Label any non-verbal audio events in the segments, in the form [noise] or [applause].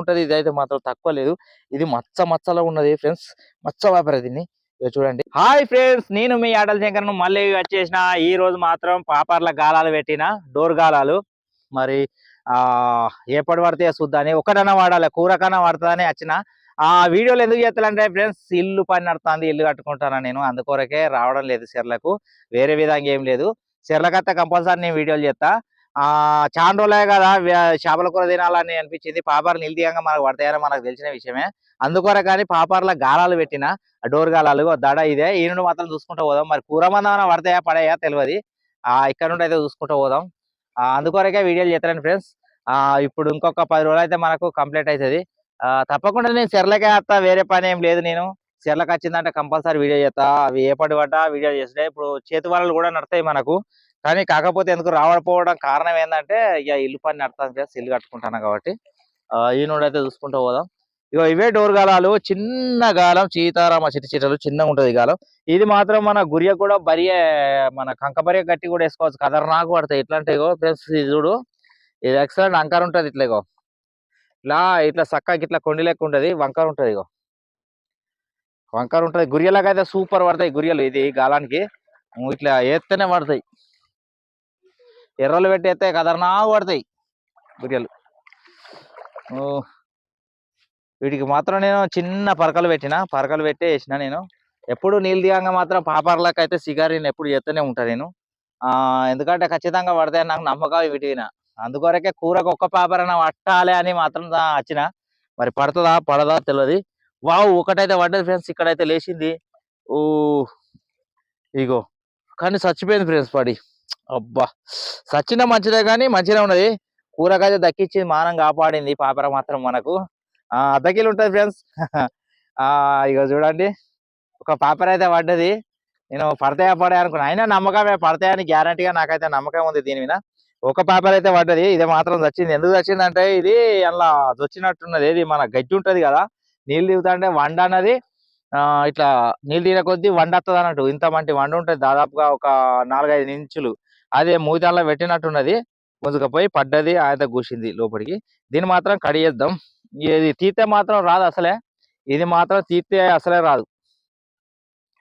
ఉంటది ఇది అయితే మాత్రం తక్కువ లేదు. ఇది మచ్చ మచ్చలో ఉన్నది ఫ్రెండ్స్. మచ్చ వ్యాపారం దీన్ని. చూడండి. Hi friends! నేను మీ ఆటల శంకర్ను మళ్ళీ వచ్చేసిన. ఈ రోజు మాత్రం పాపర్ల గాలాలు పెట్టిన. డోర్ గాలాలు. మరి ఆ ఎప్పటి పడితే చూద్దాని ఒకటన్నా వాడాలి. కూరకన్నా పడుతుందని వచ్చిన. ఆ వీడియోలు ఎందుకు చేస్తానంటే ఫ్రెండ్స్ ఇల్లు పని నడుతుంది ఇల్లు కట్టుకుంటాను నేను. అందుకొరకే రావడం లేదు సెర్లకు వేరే విధంగా ఏం లేదు. చెర్లకత్త కంపల్సరీ నేను వీడియోలు చేస్తా. ఆ చాలా రోజులే కదా చేపల కూర తినాలని అనిపించింది. పాపాలు నిలిదీయంగా మనకు పడతాయని మనకు తెలిసిన విషయమే. అందుకొర కానీ పాపార్ల గాలాలు పెట్టిన డోర్ గాలాలు దడ ఇదే ఈ నుండి మాత్రం చూసుకుంటూ పోదాం. మరి కూర మందమైనా పడతాయా పడాయా? తెలియదు ఆ ఇక్కడ నుండి అయితే చూసుకుంటూ పోదాం. ఆ అందుకొరకే వీడియోలు చేస్తాను ఫ్రెండ్స్. ఆ ఇప్పుడు ఇంకొక పది రోజులు అయితే మనకు కంప్లీట్ అవుతుంది ఆ తప్పకుండా నేను చెర్లకే వస్తా వేరే పని ఏం లేదు నేను. చెర్లకు వచ్చిందంటే కంపల్సరీ వీడియో చేస్తా. అవి ఏ పడి పడ్డా వీడియో చేస్తే ఇప్పుడు చేతి వాళ్ళు కూడా నడతాయి మనకు. కానీ కాకపోతే ఎందుకు రావకపోవడం కారణం ఏంటంటే ఇక ఇల్లు పని నడతాను ఫ్రెండ్స్ ఇల్లు కట్టుకుంటాను కాబట్టి. ఈ నుండి అయితే చూసుకుంటూ పోదాం. ఇగో ఇవే డోర్ గాలాలు చిన్న గాలం సీతారామ చిట్టి చీటలు చిన్నగా ఉంటది గాలం. ఇది మాత్రం మన గురియ కూడా బరియే మన కంకబరియ గట్టి కూడా వేసుకోవచ్చు. కదర్నాకు పడతాయి. ఇట్లా అంటే ఫ్రెండ్స్ ఇది చూడు. ఇది ఎక్సలెంట్ అంకర్ ఉంటది ఇట్లా ఇగో. ఇలా ఇట్లా చక్కగా ఇట్లా కొండి లెక్క ఉంటుంది. వంకర ఉంటది ఇగో. వంకర ఉంటది. గురియలాగా అయితే సూపర్ పడతాయి గురియలు. ఇది గాలానికి. ఇట్లా వేస్తేనే పడతాయి. ఎర్రలు పెట్టి కదర్నా పడతాయి బిర్యాలు వీటికి మాత్రం నేను చిన్న పరకలు పెట్టిన పరకలు పెట్టి వేసిన నేను. ఎప్పుడు నీళ్ళు దిగంగా మాత్రం పాపర్లకు అయితే సిగారీని ఎప్పుడు చేస్తూనే ఉంటాను నేను. ఎందుకంటే ఖచ్చితంగా పడతాయని నాకు నమ్మకం వీటిన అందుకొరకే కూరకు ఒక్క పాపరన పట్టాలి అని మాత్రం వచ్చిన మరి పడుతుందా పడదా తెలియదు వావ్ ఒకటైతే పడ్డది ఫ్రెండ్స్ ఇక్కడైతే లేచింది. ఓ ఇగో. కానీ చచ్చిపోయింది ఫ్రెండ్స్ పడి అబ్బా! సచ్చిన మంచిదే కానీ మంచిగా ఉన్నది. కూరగాయ దక్కిచ్చింది మానం కాపాడింది పాపర మాత్రం మనకు. ఆ అద్దకిలు ఉంటది ఫ్రెండ్స్. [laughs] ఆ ఇగో చూడండి. ఒక పాపర్ అయితే పడ్డది. నేను పడతాయా పడే అనుకున్నా. అయినా నమ్మకమే పడతాయని గ్యారంటీగా నాకైతే నమ్మకం ఉంది దీని మీద. ఒక పేపర్ అయితే పడ్డది. ఇది మాత్రం వచ్చింది ఎందుకు వచ్చింది అంటే ఇది అలా చొచ్చినట్టున్నది ఇది మన గడ్డి ఉంటది కదా. నీళ్ళు దిగుతుంటే వండ అన్నది. ఆ ఇట్లా నీళ్ళు దిగిన కొద్దీ వండ వస్తుంది అన్నట్టు ఇంత మంటి వండ ఉంటది దాదాపుగా ఒక నాలుగైదు ఇంచులు. అదే మూతాల్లో పెట్టినట్టున్నది. ముందుకపోయి పడ్డది ఆయన కూసింది లోపలికి. దీన్ని మాత్రం కడిగేద్దాం. ఇది తీస్తే మాత్రం రాదు అసలే. ఇది మాత్రం తీస్తే అసలే రాదు.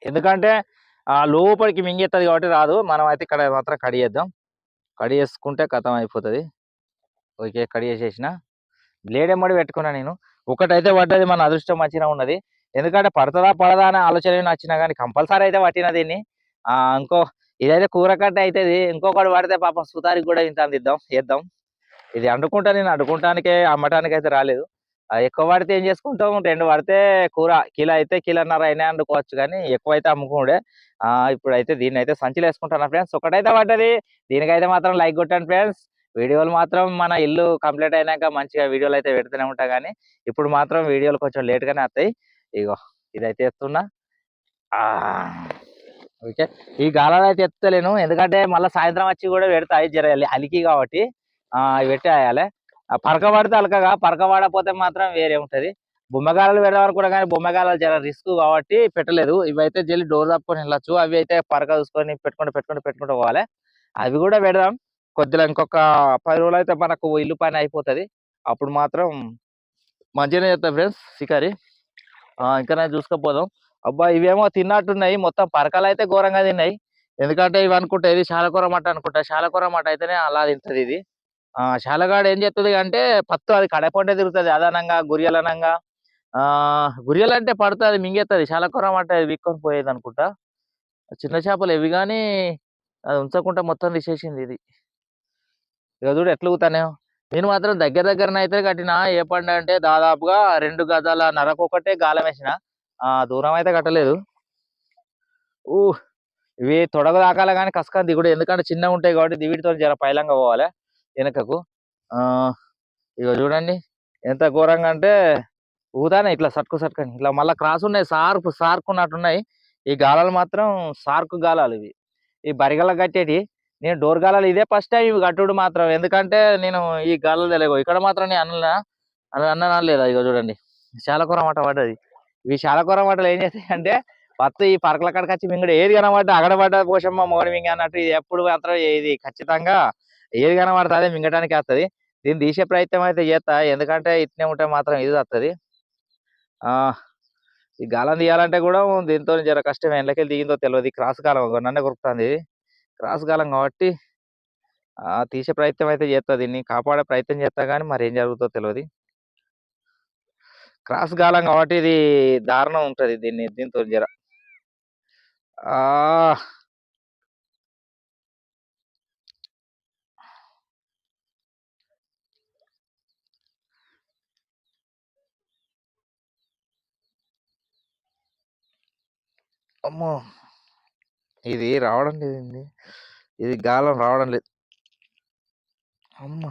ఎందుకంటే ఆ లోపలికి మింగేస్తుంది కాబట్టి రాదు. మనం అయితే ఇక్కడ మాత్రం కడిగేద్దాం. కడిగేసుకుంటే కథం అయిపోతుంది. ఓకే కడిగేసేసిన. బ్లేడ్ ఎమ్మడి పెట్టుకున్నా నేను. ఒకటైతే పడ్డది మన అదృష్టం మంచిగా ఉన్నది. ఎందుకంటే పడుతుందా పడదా అనే ఆలోచన నచ్చినా కానీ కంపల్సరీ అయితే పట్టిన దీన్ని. ఇంకో ఇదైతే కూరకట్ట అవుతుంది ఇంకొకటి పడితే పాపం సుతారికి కూడా ఇంత అందిద్దాం చేద్దాం. ఇది అండుకుంటా నేను అండుకుంటానికే అమ్మటానికి అయితే రాలేదు ఎక్కువ పడితే ఏం చేసుకుంటాం? రెండు పడితే కూర కిలో అయితే కిలోన్నర అయినా అండుకోవచ్చు కానీ ఎక్కువ అయితే అమ్ముకుండే. ఇప్పుడు అయితే దీన్ని అయితే సంచిలో వేసుకుంటాను ఫ్రెండ్స్? ఒకటైతే పడ్డది. దీనికైతే మాత్రం లైక్ కొట్టాను ఫ్రెండ్స్. వీడియోలు మాత్రం మన ఇల్లు కంప్లీట్ అయినాక మంచిగా వీడియోలు అయితే పెడుతూనే ఉంటా కానీ ఇప్పుడు మాత్రం వీడియోలు కొంచెం లేట్గానే వస్తాయి. ఇగో ఇదైతే ఎత్తున్నా. ఆ, ఓకే? ఈ గాలాలు అయితే ఎత్తలేను. ఎందుకంటే మళ్ళీ సాయంత్రం వచ్చి కూడా పెడతాయి జర అలికి కాబట్టి పెట్టేయాలి ఆ పరక పడితే అలకగా. పరక పడకపోతే మాత్రం వేరే ఉంటది. బొమ్మగాలలు పెడదాం కూడా కానీ బొమ్మగాలలు జర రిస్క్ కాబట్టి పెట్టలేదు. ఇవైతే జల్లి డోర్ తప్పుకొని వెళ్ళచ్చు. అవి అయితే పరక చూసుకొని పెట్టుకుంటూ పెట్టుకుంటూ పెట్టుకుంటూ పోవాలి. అవి కూడా పెడదాం. కొద్దిగా ఇంకొక పది రోజులు అయితే మనకు ఇల్లు పని అయిపోతది. అప్పుడు మాత్రం మంచిగానే చేస్తా ఫ్రెండ్స్. షికారి ఇంకా నేను చూసుకోపోదాం. అబ్బా ఇవేమో తిన్నట్టున్నాయి. మొత్తం పరకలు అయితే ఘోరంగా తిన్నాయి. ఎందుకంటే ఇవి అనుకుంటా ఇది శాలకూర మట్ట అనుకుంటా. శాలకూర మట్ట అయితేనే అలా తింటది ఇది. ఆ శాలగాడు ఏం చేస్తుంది అంటే పత్తు అది కడపంటే తిరుగుతుంది. అదనంగా గురియలనంగా ఆ గురియలంటే పడుతుంది మింగేస్తుంది శాలకూర మట్ట విక్కొని పోయేది అనుకుంటా. చిన్న చేపలు ఇవి కానీ అది ఉంచకుండా మొత్తం తీసేసింది ఇది. ఇక చూడు ఎట్లా ఊతానే నేను మాత్రం దగ్గర దగ్గరన అయితే కట్టిన ఏ పండు అంటే దాదాపుగా రెండు గజాల నరకొకటే గాలం వేసిన. దూరం అయితే కట్టలేదు. ఊ ఇవి తొడగ దాకాల కానీ కసక దిగుడు. ఎందుకంటే చిన్నగా ఉంటాయి కాబట్టి దివిడితో జర పైలంగా పోవాలి వెనకకు. ఆ చూడండి. ఎంత ఘోరంగా అంటే ఊదానే ఇట్లా సట్కు సట్కని. ఇట్లా మళ్ళీ క్రాస్ ఉన్నాయి సార్కు సార్కున్నట్టున్నాయి ఈ గాలాలు మాత్రం సార్కు గాలాలు ఇవి. ఈ బరిగల కట్టేటి. నేను డోర్ గాలాలు ఇదే ఫస్ట్ టైం ఇవి కట్టుడు మాత్రం. ఎందుకంటే నేను ఈ గాలాలు తెలియదు ఇక్కడ మాత్రం నేను అన్న అన్న లేదా ఇగో చూడండి. చాలా కూర మాట పడ్డది. ఇవి శాలకూర మాటలు ఏం చేస్తాయి అంటే ఈ పరకల కాడికి వచ్చి మింగడు. ఏది కనబడ్డ అగడబడ్డ పోషమ్మ మోడి మింగ అన్నట్టు ఇది ఎప్పుడు మాత్రం ఇది ఖచ్చితంగా ఏది కనబడితే అదే మింగటానికి వస్తది. దీన్ని తీసే ప్రయత్నం అయితే చేస్తా. ఎందుకంటే ఇట్నే ఉంటే మాత్రం ఇది వస్తుంది. ఈ గాలం తీయాలంటే కూడా దీంతో జర కష్టం. ఎండకెళ్ళి దిగిందో తెలియదు క్రాస్ కాలం నన్నే కొరుకుతుంది క్రాస్ గాలం కాబట్టి తీసే ప్రయత్నం అయితే చేస్తా. దీన్ని కాపాడే ప్రయత్నం చేస్తా కానీ మరి ఏం జరుగుతుందో తెలియదు క్రాస్ గాలం కాబట్టి ఇది దారుణం ఉంటుంది దీన్ని దీంతో జర. ఆ! అమ్మో! ఇది రావడం లేదండి. ఇది గాలం రావడం లేదు. అమ్మ!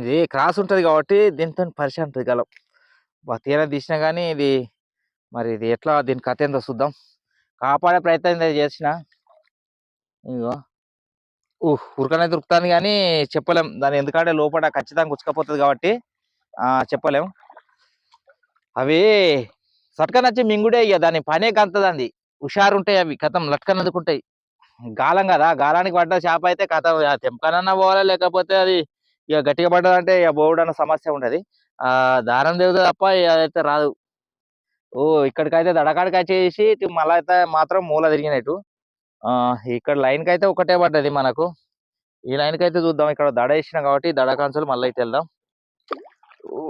ఇది క్రాస్ ఉంటుంది కాబట్టి దీంతో పరిచయం ఉంటుంది గలం తీరా తీసినా కానీ ఇది మరి ఇది ఎట్లా దీని కథ ఏందో చూద్దాం. కాపాడే ప్రయత్నం చేసిన. ఇగో ఊహ్ ఉరకనే దొరుకుతుంది కానీ చెప్పలేం. దాని ఎందుకంటే లోపల ఖచ్చితంగా గుచ్చుకపోతుంది కాబట్టి చెప్పలేం. అవి సట్కన్ వచ్చి మింగుడే ఇక దాని పనే కంతదండి హుషారు ఉంటాయి అవి కథం లట్కన్ అందుకుంటాయి గాలం కదా గాలానికి పడ్డ చేప అయితే కథ తెంపకనన్నా పోవాలా లేకపోతే అది ఇక గట్టిగా పడ్డదంటే ఇక బోర్డు అన్న సమస్య ఉండదు. ఆ దారం దిగుతుంది తప్ప అదైతే రాదు. ఓ ఇక్కడికైతే దడకాడికి వచ్చేసి మళ్ళీ అయితే మాత్రం మూల తిరిగినట్టు. ఆ ఇక్కడ లైన్కి అయితే ఒకటే పడ్డది మనకు. ఈ లైన్కి అయితే చూద్దాం. ఇక్కడ దడ వేసినాం కాబట్టి దడ కాన్సులు మళ్ళీ అయితే వెళ్దాం. ఊ,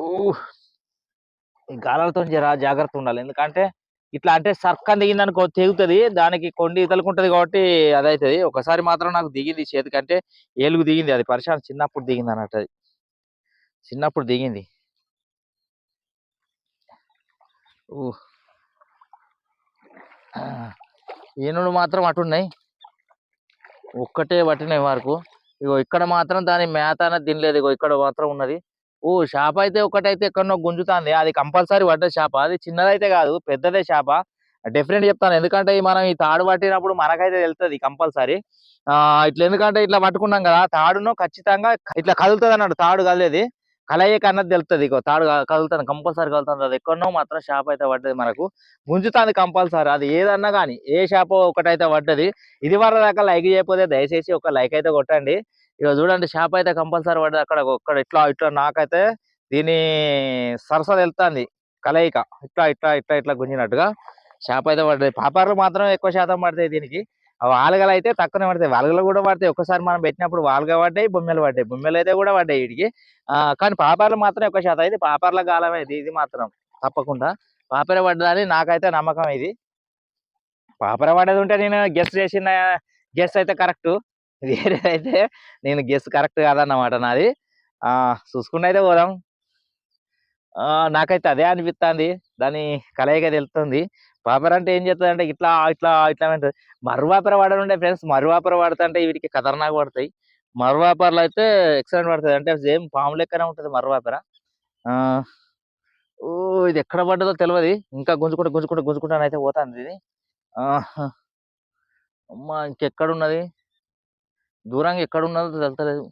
ఈ గాలాలతో జర జాగ్రత్త ఉండాలి. ఎందుకంటే ఇట్లా అంటే సర్కన్ దిగింది అనుకో తెగుతుంది దానికి కొండి ఇతలుకుంటది కాబట్టి అదైతుంది. ఒకసారి మాత్రం నాకు దిగింది చేతికంటే ఏలుగు దిగింది. అది పరిశాన్ చిన్నప్పుడు దిగింది అన్నట్టు అది. చిన్నప్పుడు దిగింది. ఏనుడు మాత్రం అటున్నాయి. ఒక్కటే పట్టినాయి వరకు ఇగో ఇక్కడ మాత్రం దాని మేత అనేది తినలేదు. ఇగో ఇక్కడ మాత్రం ఉన్నది. ఓ చేప అయితే ఒకటైతే ఎక్కడనో గుంజుతుంది. అది కంపల్సరీ పడ్డ చేప అది చిన్నదైతే కాదు పెద్దదే చేప డెఫినెట్ చెప్తాను. ఎందుకంటే మనం ఈ తాడు పట్టినప్పుడు మనకైతే తెలుస్తుంది కంపల్సరీ. ఆ ఇట్లా ఎందుకంటే ఇట్లా పట్టుకున్నాం కదా తాడును ఖచ్చితంగా ఇట్లా కదులుతుంది అన్నాడు తాడు కదిలేది. కలయిక అన్నది తెలుస్తుంది ఇక తాడు కదులుతుంది కంపల్సరీ కదులుతుంది. అది ఎక్కడనో మాత్రం షాప్ అయితే పడ్డది మనకు. గుంజుతుంది కంపల్సరీ. అది ఏదన్నా కానీ ఏ షాప్ ఒకటైతే పడ్డది. ఇది వరకు దాకా లైక్ చేయకపోతే దయచేసి ఒక లైక్ అయితే కొట్టండి. ఇక చూడండి షాప్ అయితే కంపల్సరీ పడ్డది అక్కడ ఒక్కడ ఇట్లా ఇట్లా నాకైతే దీని సరస వెళ్తుంది కలయిక. ఇట్లా ఇట్లా ఇట్లా ఇట్లా గుంజినట్టుగా షాప్ అయితే పడుతుంది పాపర్లు మాత్రం ఎక్కువ శాతం పడతాయి దీనికి. వాలుగలు అయితే తక్కువనే పడతాయి. వాలుగలు కూడా పడతాయి. ఒక్కసారి మనం పెట్టినప్పుడు వాలుగా పడ్డాయి బొమ్మెలు పడ్డాయి. బొమ్మెలు అయితే కూడా పడ్డాయి వీటికి. కానీ పాపర్లు మాత్రం ఎక్కువ శాతం. ఇది పాపర్ల కాలమే ఇది ఇది మాత్రం తప్పకుండా. పాపర పడ్డదని నాకైతే నమ్మకం ఇది. పాపర పడ్డది ఉంటే నేను గెస్ట్ చేసిన గెస్ట్ అయితే కరెక్ట్ వేరే అయితే నేను గెస్ కరెక్ట్ కాదన్నమాట నాది. చూసుకుంటే అయితే పోదాం. నాకైతే అదే అనిపిస్తుంది దాని కలయిక తెలుస్తుంది. పాపర్ అంటే ఏం చేస్తుంది అంటే ఇట్లా ఇట్లా ఇట్లా ఉంటుంది మరువాపర వాడలు ఫ్రెండ్స్ మరువాపర వాడుతుంటే వీటికి ఖతర్నాక్ పడతాయి. మరువాపరలు అయితే ఎక్సలెంట్ పడుతుంది. అంటే సేమ్ పాము లెక్కనే ఉంటుంది మరువాపర. ఆ ఓ ఇది ఎక్కడ పడ్డదో తెలియదు ఇంకా గుంజుకుంటూ గుంజుకుంటూ గుంజుకుంటానైతే పోతుంది ఇది. అమ్మ ఇంకెక్కడున్నది? ఇంకెక్కడ ఉన్నది దూరంగా ఎక్కడ ఉన్నదో తెలుస్తలేదు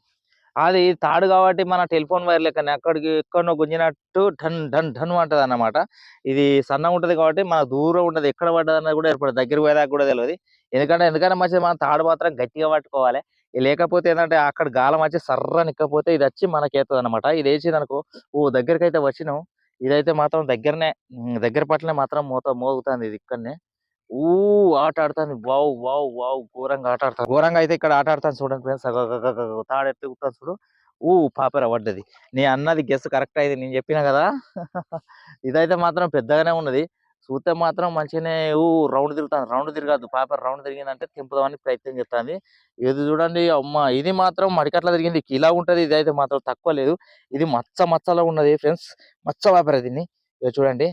అది తాడు కాబట్టి మన టెలిఫోన్ వైర్ లెక్కనే అక్కడికి ఎక్కడో గుంజినట్టు ఢన్ ఢన్ ఢన్ అంటది అన్నమాట ఇది సన్నగా ఉంటది కాబట్టి మన దూరం ఉంటది ఎక్కడ పడ్డది అన్నది కూడా ఏర్పడదు. దగ్గర పోయేదాకా కూడా తెలియదు ఎందుకంటే ఎందుకంటే మంచిది మనం తాడు మాత్రం గట్టిగా పట్టుకోవాలి. లేకపోతే ఏంటంటే అక్కడ గాలం వచ్చి సర్ర నిక్కపోతే ఇది వచ్చి మనకి అవుతుంది అనమాట ఇది వేసింది అనుకో ఓ దగ్గరికి అయితే వచ్చినాం. ఇదైతే మాత్రం దగ్గరనే దగ్గర పట్లనే మాత్రం మోత మోగుతుంది ఇది ఇక్కడనే. ఊ ఆట ఆడతాను వావ్ వావ్ వావ్ ఘోరంగా ఆట ఆడతాను ఘోరంగా అయితే ఇక్కడ ఆట ఆడతాను చూడండి ఫ్రెండ్స్. తాడు ఎత్తుకుంటాను చూడు. ఊ పాపర పడ్డది. నేను అన్నది గెస్ కరెక్ట్ అయింది నేను చెప్పిన కదా? [laughs] ఇదైతే మాత్రం పెద్దగానే ఉన్నది. చూస్తే మాత్రం మంచిగానే ఊ రౌండ్ తిరుగుతాను రౌండ్ తిరగదు పాపర్ రౌండ్ తిరిగిందంటే తింపుదామని ప్రయత్నం చేస్తుంది. ఇది చూడండి అమ్మ ఇది మాత్రం మడికట్ల తిరిగింది. ఇలా ఉంటుంది ఇది అయితే మాత్రం తక్కువ లేదు. ఇది మచ్చ మచ్చలో ఉన్నది ఫ్రెండ్స్. మచ్చ పాపర దీన్ని. చూడండి.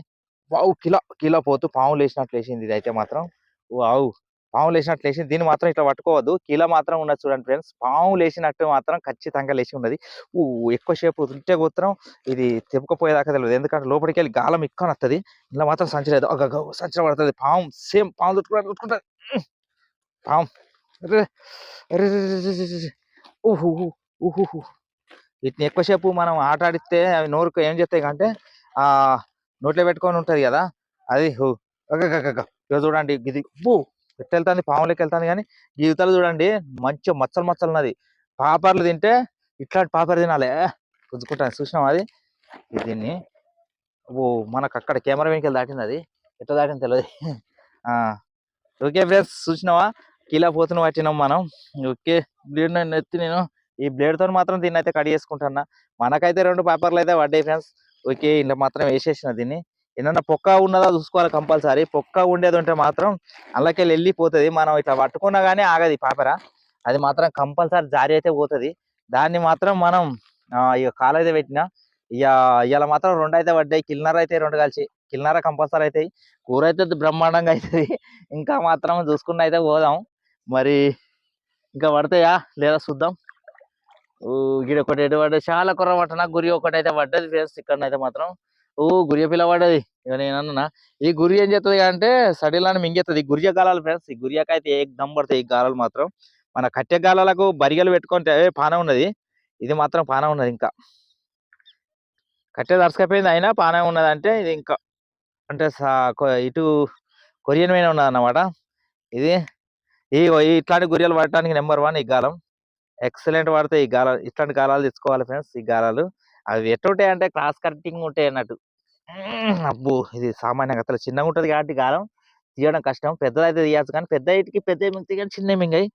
పావు కిలో కిలో పోతూ పాము లేచినట్లు లేచింది ఇది అయితే మాత్రం. వావు! పాము లేచినట్లు లేచింది. దీన్ని మాత్రం ఇట్లా పట్టుకోవద్దు. కిలో మాత్రం ఉన్నది చూడండి ఫ్రెండ్స్. పాము లేచినట్టు మాత్రం ఖచ్చితంగా లేచి ఉన్నది. ఊ ఎక్కువసేపు ఉంటే మాత్రం ఇది తెప్పుకపోయేదాకా తెలియదు. ఎందుకంటే లోపలికి వెళ్ళి గాలం ఎక్కువ వస్తుంది ఇలా మాత్రం సంచి లేదు. ఒక సంచి పడుతుంది. పాము సేమ్ పాము చుట్టుకుంటా చుట్టుకుంటుంది పాము. ఊహు ఊహు, వీటిని ఎక్కువసేపు మనం ఆట ఆడితే అవి నోరుకు ఏం చేస్తాయి అంటే నోట్లో పెట్టుకొని ఉంటుంది కదా అది ఇక చూడండి ఇది బూ ఎట్ట వెళ్తుంది పాములకి వెళ్తుంది కానీ జీవితాలు చూడండి మంచి మచ్చలు మచ్చలు ఉన్నది పాపర్లు తింటే ఇట్లాంటి పాపర్ తినాలి. గుంజుకుంటాను చూసినాం అది? ఇది దీన్ని ఓ మనకు అక్కడ కెమెరా వెనకాల దాటింది అది. ఎట్లా దాటింది తెలియదు ఓకే ఫ్రెండ్స్ చూసినావా? కిలా పోతున్న పట్టినాం మనం. ఓకే బ్లేడ్ నేను ఎత్తి నేను ఈ బ్లేడ్తో మాత్రం దీన్ని అయితే కట్ చేసుకుంటున్నా. మనకైతే రెండు పేపర్లు అయితే పడ్డాయి ఫ్రెండ్స్. ఓకే ఇంట్లో మాత్రం వేసేసిన దీన్ని. ఏదన్నా పొక్క ఉన్నదా చూసుకోవాలి కంపల్సరీ. పొక్క ఉండేది ఉంటే మాత్రం అందులోకెళ్ళి వెళ్ళిపోతుంది. మనం ఇట్లా పట్టుకున్నా కానీ ఆగది పేపర. అది మాత్రం కంపల్సరీ జారీ అయితే పోతుంది. దాన్ని మాత్రం మనం ఇక కాలు అయితే పెట్టిన ఇక ఇవాళ మాత్రం రెండు అయితే పడ్డాయి. కిల్నర్ అయితే రెండు కలిసి. కిల్నర కంపల్సరీ అవుతాయి కూర అయితే బ్రహ్మాండంగా అవుతుంది ఇంకా మాత్రం చూసుకున్న అయితే పోదాం. మరి ఇంకా పడతాయా? లేదా చూద్దాం. ఇక్కడ ఒకటి ఎటు పడ్డది? చాలా కుర్ర పట్టనా గురి ఒకటి అయితే పడ్డది ఫ్రెండ్స్ ఇక్కడ అయితే మాత్రం. ఓ గురియ పిల్ల పడ్డది. ఇక నేను అన్నా ఈ గురి ఏం చేస్తుంది అంటే సడిలాని మింగేస్తుంది గురియ గాలాలు ఫ్రెండ్స్ ఈ గురియకైతే ఏ దమ్ పడతాయి ఈ గాలాలు మాత్రం. మన కట్టె గాలాలకు బరిగలు పెట్టుకుంటే పాన ఉన్నది. ఇది మాత్రం పాన ఉన్నది ఇంకా. కట్టె దర్శకపోయింది అయినా పాన ఉన్నది అంటే ఇది ఇంకా. అంటే ఇటు కొరియన్ మీద ఉన్నది అన్నమాట ఇది ఈ ఇట్లాంటి గురియలు పడటానికి నెంబర్ వన్ ఈ గాలం. ఎక్సలెంట్ పడతాయి. ఈ గాలాలు ఇట్లాంటి గాలాలు తెచ్చుకోవాలి ఫ్రెండ్స్ ఈ గాలాలు. అవి ఎట్టుంటాయి అంటే క్రాస్ కటింగ్ ఉంటాయి అన్నట్టు. అబ్బో! ఇది సామాన్యంగా అసలు చిన్నగా ఉంటుంది కాబట్టి గాలం తీయడం కష్టం. పెద్దదైతే తీయచ్చు కానీ పెద్ద ఇటుకి పెద్ద మింగితే కానీ చిన్న మింగాయి.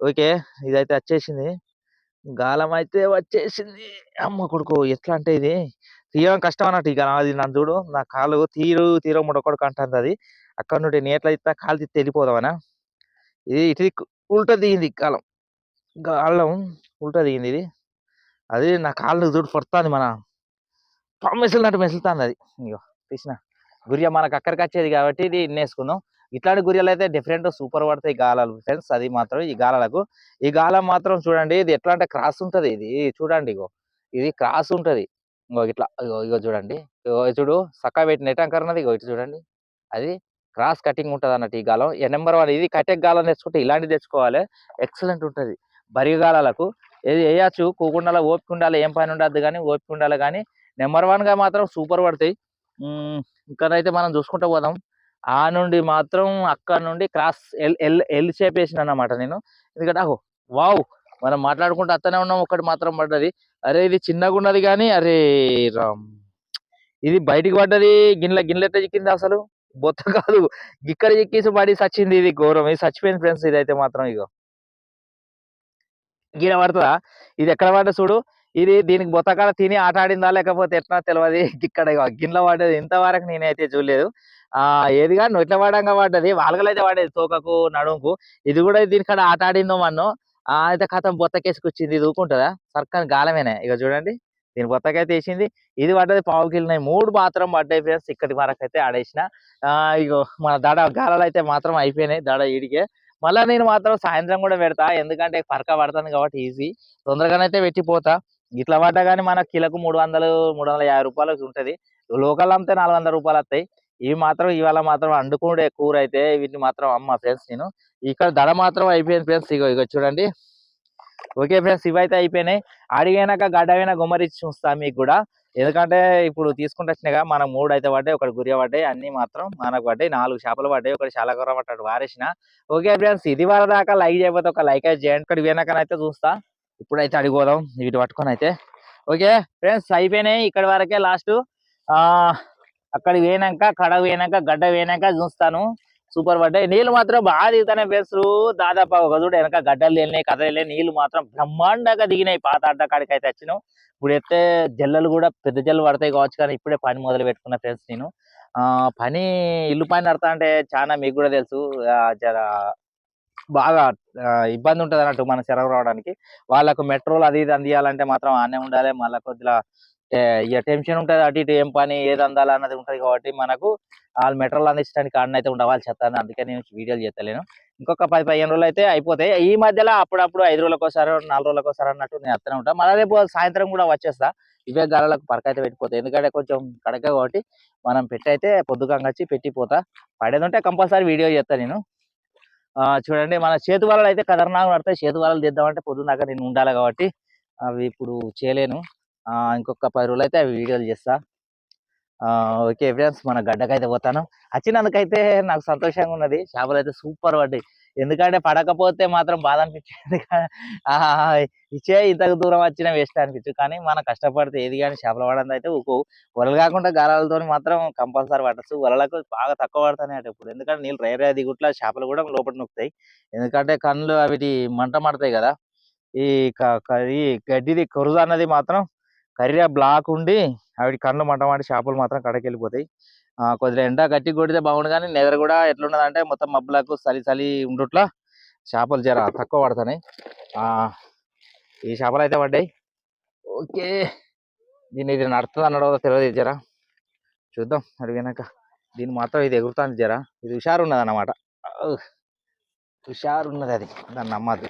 ఓకే ఇదైతే వచ్చేసింది. గాలం అయితే వచ్చేసింది. అమ్మ కొడుకు ఎట్లా అంటే ఇది? తీయడం కష్టం అన్నట్టు ఈ గాలం. అది నన్ను చూడు నా కాలు తీరు తీరు ముడకొడుకు అంటుంది అది. అక్కడ నుండి ఎట్లా ఇస్తా కాలు తీస్తే వెళ్ళిపోదామనా ఇది ఇటు ఉల్ట ఉల్టా దిగింది ఈ ఇంకా గాలం ఉల్టా దిగింది ఇది. అది నా కాళ్ళు చూడు పడుతుంది మన మెసులున్నట్టు మెసులుతుంది అది. ఇగో తీసిన. గురియ మనకు అక్కడికి వచ్చేది కాబట్టి ఇది ఇన్నేసుకుందాం. ఇట్లాంటి గురియలు అయితే డిఫరెంట్ సూపర్ పడతాయి గాలాలు ఫ్రెండ్స్ అది మాత్రం ఈ గాలాలకు. ఈ గాలం మాత్రం చూడండి ఇది ఎట్లా అంటే క్రాస్ ఉంటది ఇది. చూడండి ఇగో. ఇది క్రాస్ ఉంటది. ఇంకో ఇట్లా ఇగో ఇగో చూడండి. ఇగో చూడు సక్క పెట్టి నెట్ ఇగో ఇటు చూడండి. అది క్రాస్ కటింగ్ ఉంటది అన్నట్టు ఈ గాలం. ఏ నెంబర్ వన్ ఇది కటెక్ గాలం తెచ్చుకుంటే ఇలాంటివి తెచ్చుకోవాలి. ఎక్సలెంట్ ఉంటది. బరిగాలకు ఏది వేయచ్చు కూకుండా ఓపిక ఉండాలి ఏం పని ఉండద్దు కానీ ఓపిక ఉండాలి కానీ నెంబర్ వన్గా మాత్రం సూపర్ పడతాయి. ఇక్కడైతే మనం చూసుకుంటూ పోదాం. ఆ నుండి మాత్రం అక్కడ నుండి cross L L L shape వేసిన అన్నమాట నేను. ఎందుకంటే అహో వావ్ మనం మాట్లాడుకుంటూ అత్తనే ఉన్నాం ఒకటి మాత్రం పడ్డది. అరే ఇది చిన్నగా ఉన్నది కానీ అరే రామ్ ఇది బయటికి పడ్డది గిన్నెల గిన్నెల చిక్కింది అసలు? బొత్త కాదు. గిక్కడ చిక్కేసి పడి సచ్చింది ఇది ఘోరం. ఇది చచ్చిపోయింది ఫ్రెండ్స్ ఇదైతే మాత్రం ఇగో. గిన పడుతుందా ఇది ఎక్కడ పడ్డా చూడు. ఇది దీనికి బొత్తకాడ తిని ఆట ఆడిందా లేకపోతే ఎట్లా తెలియదు ఇక్కడ ఇగో గిన్నెల పడ్డది ఇంతవరకు నేనైతే చూడలేదు. ఆ ఏది కానీ నొట్ల పడంగా పడ్డది. వాల్గలైతే పడేది తోకకు నడుముకు. ఇది కూడా దీనికడ ఆట ఆడిందో మన్ను. అయితే కథం బొత్తకేసుకొచ్చింది. ఇది ఊకుంటుందా సర్కాని గాలమేనే. ఇక చూడండి. దీని బొత్తకైతే వేసింది. ఇది పడ్డది పావు మూడు మాత్రం పడ్డాయి ఫ్రెండ్స్. ఇక్కడి వరకు అయితే ఆడేసిన. ఆ ఇగో మన దడ గాలాలు అయితే మాత్రం అయిపోయినాయి. దడ ఈడికే. మళ్ళా నేను మాత్రం సాయంత్రం కూడా పెడతా. ఎందుకంటే పరక పడతాను కాబట్టి ఈజీ. తొందరగానైతే పెట్టిపోతా ఇట్లా పడ్డా కానీ మన కిలకు మూడు వందలు మూడు వందల యాభై రూపాయలకు ఉంటది. లోకల్ అమ్మితే నాలుగు వందల రూపాయలు వస్తాయి. ఇవి మాత్రం ఇవాళ మాత్రం వండుకునే కూర అయితే వీటిని మాత్రం అమ్మ ఫ్రెండ్స్ నేను. ఇక్కడ ధర మాత్రం అయిపోయింది ఫ్రెండ్స్. ఇగో ఇగో చూడండి. ఓకే ఫ్రెండ్స్ ఇవైతే అయిపోయినాయి. అడిగైనాక గడ్డమైన గుమ్మరించి చూస్తా మీకు కూడా. ఎందుకంటే ఇప్పుడు తీసుకుంటే వచ్చినాయిగా మనం మూడు అయితే పడ్డాయి ఒకటి గురియ పడ్డాయి అన్ని మాత్రం మనకు పడ్డాయి నాలుగు చేపలు పడ్డాయి ఒకటి చాలా కూర పట్టాడు వారేసిన. ఓకే ఫ్రెండ్స్ ఇది వరకు దాకా లైక్ చేయకపోతే ఒక లైక్ అయితే చేయండి. ఇక్కడ పోయినాకనైతే చూస్తా. ఇప్పుడైతే అడిగోదాం వీటి పట్టుకొని అయితే. ఓకే ఫ్రెండ్స్ అయిపోయినాయి ఇక్కడ వరకే లాస్ట్. ఆ అక్కడ పోయినాక కడ పోయినాక గడ్డ పోయినాక చూస్తాను. సూపర్ పడ్డాయి. నీళ్ళు మాత్రం బాగా దిగుతానే ఫ్రెండ్స్ దాదాపు ఒక చూడు వెనక గడ్డలు వెళ్ళినాయి కథలు వెళ్ళినాయి నీళ్ళు మాత్రం బ్రహ్మాండంగా దిగినాయి. పాత అడ్డ కాడికి అయితే వచ్చినాం. ఇప్పుడు అయితే జల్లలు కూడా పెద్ద జల్లు పడతాయి కావచ్చు కానీ ఇప్పుడే పని మొదలు పెట్టుకున్న ఫ్రెండ్స్ నేను. ఆ పని ఇల్లు పని నడతా అంటే చాలా మీకు కూడా తెలుసు. ఆ, జర బాగా ఇబ్బంది ఉంటుంది అన్నట్టు మన చెరవ రావడానికి. వాళ్ళకు మెట్రోలు అది ఇది అందియాలంటే మాత్రం ఆనే ఉండాలి. మళ్ళీ కొద్దిగా ఇక టెన్షన్ ఉంటది అటు ఇటు ఏం పని ఏది అందాలి అన్నది కాబట్టి మనకు వాళ్ళు మెటీరియల్ అందించడానికి ఆడన అయితే ఉండవాలి చెప్తాను అందుకే నేను వీడియోలు చేస్తలేను. ఇంకొక పది పదిహేను రోజులు అయితే అయిపోతాయి. ఈ మధ్యలో అప్పుడప్పుడు ఐదు రోజులకు ఒకసారి నాలుగు రోజులకు ఒకసారి అన్నట్టు నేను వస్తూనే ఉంటాను మళ్ళీ రేపు సాయంత్రం కూడా వచ్చేస్తా. ఇవే గాలకు పరక అయితే పెట్టిపోతాయి. ఎందుకంటే కొంచెం కడక కాబట్టి మనం పెట్టి అయితే పొద్దుకంగా వచ్చి పెట్టిపోతా. పడేది ఉంటే కంపల్సరీ వీడియో చేస్తాను నేను. ఆ చూడండి మన చేతి వలలు అయితే ఖతర్నాక్ పడతాయి. చేతి వలలు తీద్దామంటే పొద్దున్నాక నేను ఉండాలి కాబట్టి అవి ఇప్పుడు చేయలేను. ఇంకొక పది రోజులు అయితే అవి వీడియోలు చేస్తా. ఓకే ఫ్రెండ్స్ మన గడ్డకైతే పోతాను. వచ్చినందుకైతే నాకు సంతోషంగా ఉన్నది. చేపలు అయితే సూపర్ పడ్డాయి. ఎందుకంటే పడకపోతే మాత్రం బాధ అనిపించింది. ఇచ్చే ఇంతకు దూరం వచ్చిన వేస్ట్ అనిపించు కానీ మనం కష్టపడితే ఏది కానీ చేపలు పడంది అయితే ఊకో. వలలు కాకుండా గాలాలతో మాత్రం కంపల్సరీ పట్టచ్చు. వలలకు బాగా తక్కువ పడతాయి అటు ఇప్పుడు ఎందుకంటే నీళ్ళు రేరే దిగుట్ల చేపలు కూడా లోపల నొక్కుతాయి. ఎందుకంటే కళ్ళు అవి మంట మడతాయి కదా. ఈ క- ఈ గడ్డిది కొరుదు అన్నది మాత్రం కర్రీ బ్లాక్ ఉండి ఆవిడ కళ్ళు మటమాటి చేపలు మాత్రం కడకి వెళ్ళిపోతాయి కొద్దిగా ఎండ గట్టి కొడితే బాగుండు కానీ నెదర్ కూడా ఎట్లున్నది అంటే మొత్తం మబ్బులకు చలి చలి ఉండుట్లా చేపలు జర తక్కువ పడతాయి ఈ చేపలు అయితే పడ్డాయి. ఓకే. దీన్ని ఇది నడుతుంది అన్నాడో తెలియదు జర. చూద్దాం అడిగినాక దీన్ని మాత్రం ఇది ఎగురుతుంది జర. ఇది హుషారు ఉన్నది అన్నమాట హుషారు ఉన్నది అది. దాన్ని నమ్మద్దు.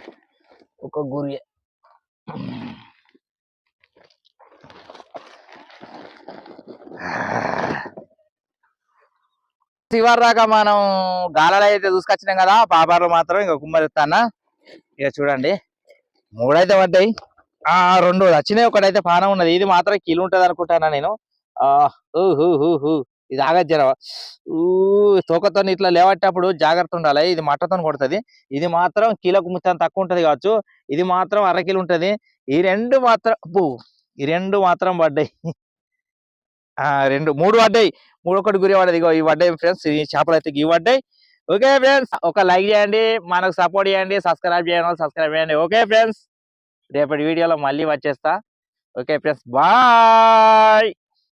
ఒక గురి చివరి దాకా మనం గాలలో అయితే చూసుకొచ్చినాం కదా పాపాలు మాత్రం ఇంకా కుమ్మరిస్తానా? ఇక చూడండి. మూడైతే పడ్డాయి. ఆ రెండు వచ్చినాయి. ఒకటైతే పానం ఉన్నది. ఇది మాత్రం కిలో ఉంటది అనుకుంటానా నేను. ఆ ఇది ఆగదు జర. తోకతో ఇట్లా లేవట్టేటప్పుడు జాగ్రత్త ఉండాలి. ఇది మట్టతో కొడుతుంది. ఇది మాత్రం కిలోకు ముత్తం తక్కువ ఉంటది కావచ్చు. ఇది మాత్రం అర కిలో ఉంటది. ఈ రెండు మాత్రం ఈ రెండు మాత్రం పడ్డాయి. రెండు మూడు పడ్డాయి. మూడు ఒకటి గురి పడ్డది. ఇగో ఈ పడ్డాయి ఫ్రెండ్స్ ఈ చేపలు అయితే ఇవి పడ్డాయి. ఓకే ఫ్రెండ్స్ ఒక లైక్ చేయండి. మనకు సపోర్ట్ చేయండి. సబ్స్క్రైబ్ చేయండి సబ్స్క్రైబ్ చేయండి. ఓకే ఫ్రెండ్స్ రేపటి వీడియోలో మళ్ళీ వచ్చేస్తా. Okay friends bye.